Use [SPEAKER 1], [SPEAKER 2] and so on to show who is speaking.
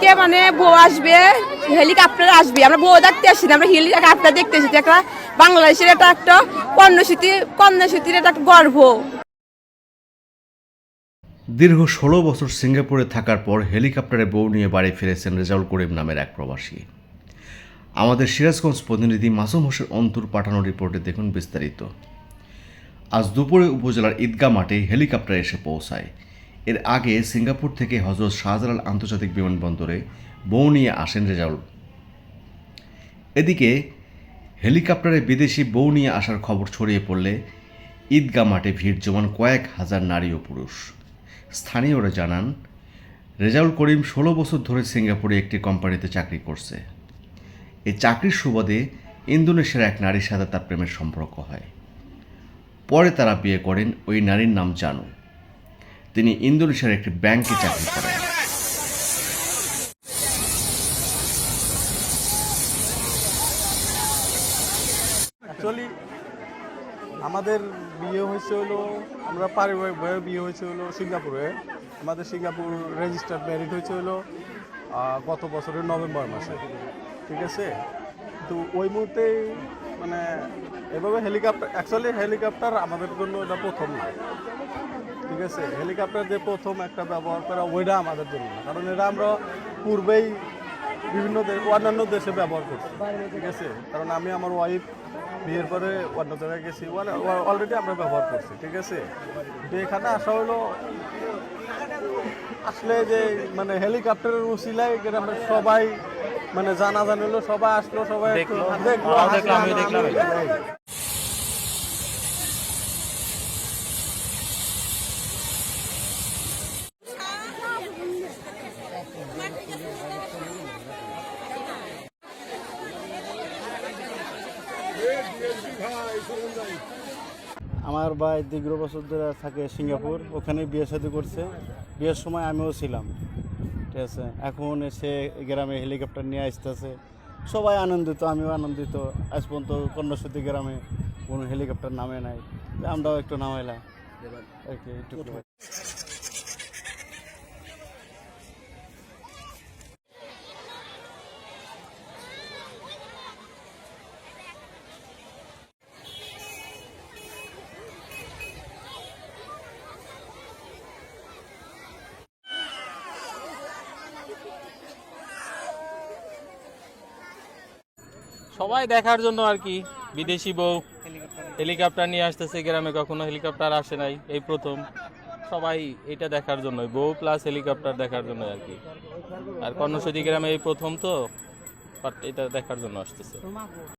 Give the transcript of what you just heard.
[SPEAKER 1] থেকে মানে বউ আসবে হেলিকপ্টার আসবে। আমরা বউ দেখতে আসি আমরা হেলিকপ্টার দেখতে এসেছি একটা বাংলাদেশের এটা একটা কন্যাশীতি কন্যাশীতির এটা একটা গর্ব
[SPEAKER 2] দীর্ঘ ষোলো বছর সিঙ্গাপুরে থাকার পর হেলিকপ্টারে বউ নিয়ে বাড়ি ফিরেছেন রেজাউল করিম নামের এক প্রবাসী। আমাদের সিরাজগঞ্জ প্রতিনিধি মাসুম হোসেন অন্তর পাঠানো রিপোর্টে দেখুন বিস্তারিত। আজ দুপুরে উপজেলার ঈদগা মাঠে হেলিকপ্টার এসে পৌঁছায়। এর আগে সিঙ্গাপুর থেকে হজরত শাহজালাল আন্তর্জাতিক বিমানবন্দরে বউ নিয়ে আসেন রেজাউল। এদিকে হেলিকপ্টারে বিদেশি বউ নিয়ে আসার খবর ছড়িয়ে পড়লে ঈদগাহ মাঠে ভিড় জমান কয়েক হাজার নারী ও পুরুষ। স্থানীয়রা জানান, রেজাউল করিম ষোলো বছর ধরে সিঙ্গাপুরে একটি কোম্পানিতে চাকরি করছে। এই চাকরির সুবাদে ইন্দোনেশিয়ার এক নারীর সাথে তার প্রেমের সম্পর্ক হয়। পরে তারা বিয়ে করেন, ওই নারীর নাম জানু। তিনি ইন্দোনেশিয়ার একটি ব্যাংকে চাকরি করেন।
[SPEAKER 3] অ্যাকচুয়ালি আমাদের বিয়ে হয়েছে হলো, আমরা পারিবারিক পারিবারিকভাবে বিয়ে হয়েছে হলো সিঙ্গাপুরে। আমাদের সিঙ্গাপুর রেজিস্টার্ড ম্যারিড হয়েছে হলো গত বছরের নভেম্বর মাসে। ঠিক আছে? তো ওই মুহূর্তে মানে এভাবে হেলিকপ্টার অ্যাকচুয়ালি হেলিকপ্টার আমাদের জন্য এটা প্রথম না। ঠিক আছে? হেলিকপ্টার যে প্রথম একটা ব্যবহার করা, ওইটা আমাদের জন্য না। কারণ এটা আমরা পূর্বেই বিভিন্ন অন্যান্য দেশে ব্যবহার করছি। ঠিক আছে? কারণ আমি আমার ওয়াইফ বিয়ের পরে অন্য জায়গায় গেছি অলরেডি আমরা ব্যবহার করছি। ঠিক আছে? তো এখানে আসা হলো, আসলে যে মানে হেলিকপ্টারের উচিলায় গ্রামের সবাই মানে জানা জানিলো সবাই আসলো সবাই আমার ভাই দীর্ঘ বছর ধরে থাকে সিঙ্গাপুর ওখানে বিয়ে শাদী করছে। বিয়ের সময় আমিও ছিলাম। ঠিক আছে। এখন এসে গ্রামে হেলিকপ্টার নিয়ে আসতেছে। সবাই আনন্দিত আমিও আনন্দিত। আজ পর্যন্ত কন্যাসতী গ্রামে কোনো হেলিকপ্টার নামে নাই। আমরাও একটু নামাইলাম। আর কি একটু
[SPEAKER 4] সবাই দেখার জন্য আর কি। বিদেশি বউ হেলিকপ্টার নিয়ে আসতেছে, গ্রামে কখনো হেলিকপ্টার আসে নাই, এই প্রথম। সবাই এটা দেখার জন্য বউ প্লাস হেলিকপ্টার দেখার জন্য আর কি। আর কর্ণসদী গ্রামে এই প্রথম তো বাট এটা দেখার জন্য আসতেছে।